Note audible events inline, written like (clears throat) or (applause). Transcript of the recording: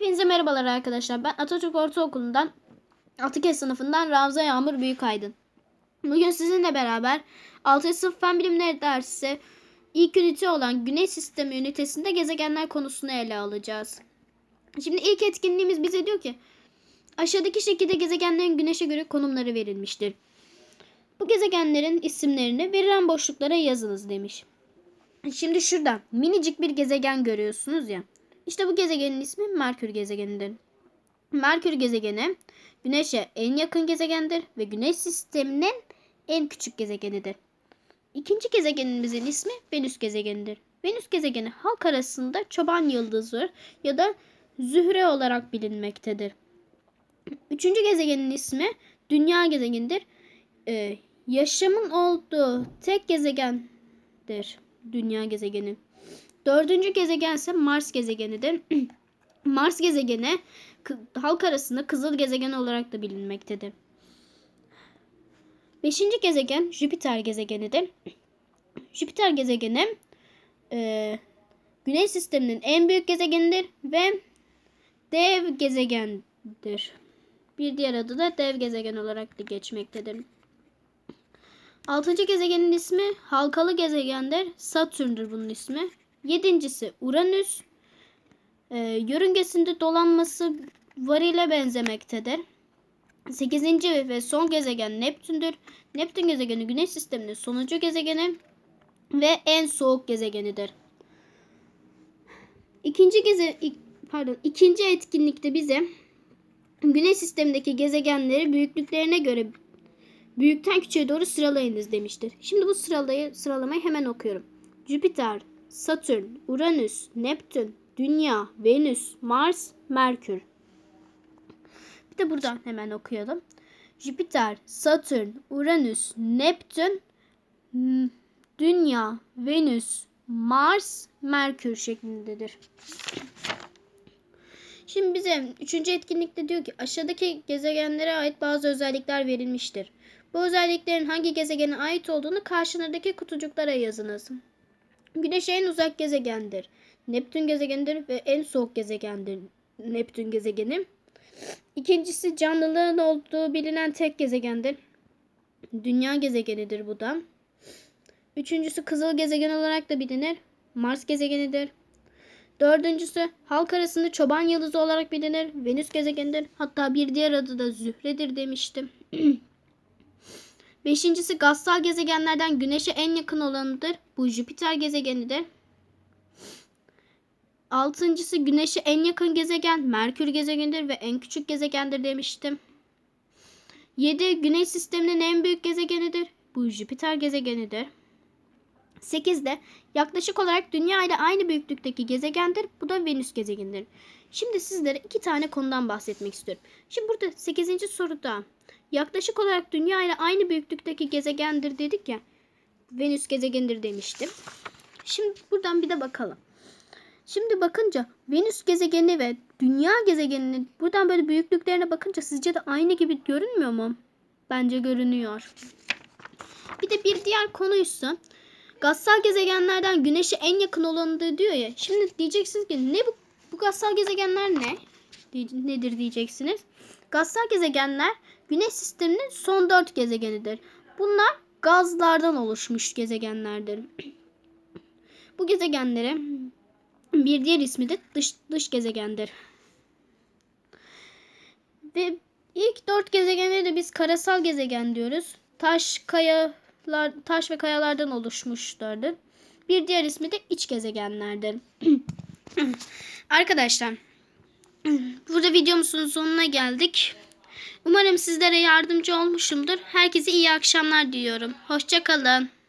Hepinize merhabalar arkadaşlar. Ben Atatürk Ortaokulu'ndan Atıkes sınıfından Ravza Yağmur Büyükaydın. Bugün sizinle beraber 6. sınıf fen bilimleri dersi ilk ünite olan Güneş Sistemi ünitesinde gezegenler konusunu ele alacağız. Şimdi ilk etkinliğimiz bize diyor ki aşağıdaki şekilde gezegenlerin güneşe göre konumları verilmiştir. Bu gezegenlerin isimlerini verilen boşluklara yazınız demiş. Şimdi şurada minicik bir gezegen görüyorsunuz ya. İşte bu gezegenin ismi Merkür gezegenidir. Merkür gezegeni Güneş'e en yakın gezegendir ve Güneş sisteminin en küçük gezegenidir. İkinci gezegenimizin ismi Venüs gezegenidir. Venüs gezegeni halk arasında çoban yıldızı ya da Zühre olarak bilinmektedir. Üçüncü gezegenin ismi Dünya gezegenidir. Ee, yaşamın olduğu tek gezegendir Dünya gezegeni. Dördüncü gezegen ise Mars gezegenidir. (clears throat) Mars gezegeni halk arasında kızıl gezegen olarak da bilinmektedir. Beşinci gezegen Jüpiter gezegenidir. (clears throat) Jüpiter gezegeni e, Güneş sisteminin en büyük gezegenidir ve dev gezegendir. Bir diğer adı da dev gezegen olarak da geçmektedir. Altıncı gezegenin ismi halkalı gezegendir. Satürn'dür bunun ismi. Yedincisi Uranüs. Ee, yörüngesinde dolanması varile benzemektedir. Sekizinci ve son gezegen Neptün'dür. Neptün gezegeni Güneş sisteminin sonuncu gezegeni ve en soğuk gezegenidir. İkinci geze pardon ikinci etkinlikte bize Güneş sistemindeki gezegenleri büyüklüklerine göre büyükten küçüğe doğru sıralayınız demiştir. Şimdi bu sıralayı, sıralamayı hemen okuyorum. Jüpiter, Satürn, Uranüs, Neptün, Dünya, Venüs, Mars, Merkür. Bir de buradan hemen okuyalım. Jüpiter, Satürn, Uranüs, Neptün, Dünya, Venüs, Mars, Merkür şeklindedir. Şimdi bize üçüncü etkinlikte diyor ki aşağıdaki gezegenlere ait bazı özellikler verilmiştir. Bu özelliklerin hangi gezegene ait olduğunu karşınızdaki kutucuklara yazınız. Güneş en uzak gezegendir. Neptün gezegenidir ve en soğuk gezegendir Neptün gezegeni. İkincisi canlıların olduğu bilinen tek gezegendir. Dünya gezegenidir bu da. Üçüncüsü kızıl gezegen olarak da bilinir. Mars gezegenidir. Dördüncüsü halk arasında çoban yıldızı olarak bilinir. Venüs gezegenidir. Hatta bir diğer adı da Zühre'dir demiştim. (clears throat) Beşincisi gazsal gezegenlerden Güneş'e en yakın olanıdır. Bu Jüpiter gezegenidir. Altıncısı Güneş'e en yakın gezegen Merkür gezegenidir ve en küçük gezegendir demiştim. 7. Güneş sisteminin en büyük gezegenidir. Bu Jüpiter gezegenidir. 8 de yaklaşık olarak Dünya ile aynı büyüklükteki gezegendir. Bu da Venüs gezegenidir. Şimdi sizlere iki tane konudan bahsetmek istiyorum. Şimdi burada 8. soruda yaklaşık olarak Dünya ile aynı büyüklükteki gezegendir dedik ya. Venüs gezegenidir demiştim. Şimdi buradan bir de bakalım. Şimdi bakınca Venüs gezegeni ve Dünya gezegeninin buradan böyle büyüklüklerine bakınca sizce de aynı gibi görünmüyor mu? Bence görünüyor. Bir de bir diğer konuysa gazsal gezegenlerden Güneş'e en yakın olanıdır diyor ya. Şimdi diyeceksiniz ki ne bu, bu gazsal gezegenler ne? Nedir diyeceksiniz. Gazsal gezegenler Güneş sisteminin son dört gezegenidir. Bunlar gazlardan oluşmuş gezegenlerdir. (clears throat) Bu gezegenlere bir diğer ismi de dış, dış gezegendir. Ve ilk dört gezegene de biz karasal gezegen diyoruz. Taş, kayalar, taş ve kayalardan oluşmuşlardır. Bir diğer ismi de iç gezegenlerdir. (clears throat) Arkadaşlar, (clears throat) burada videomuzun sonuna geldik. Umarım sizlere yardımcı olmuşumdur. Herkese iyi akşamlar diliyorum. Hoşçakalın.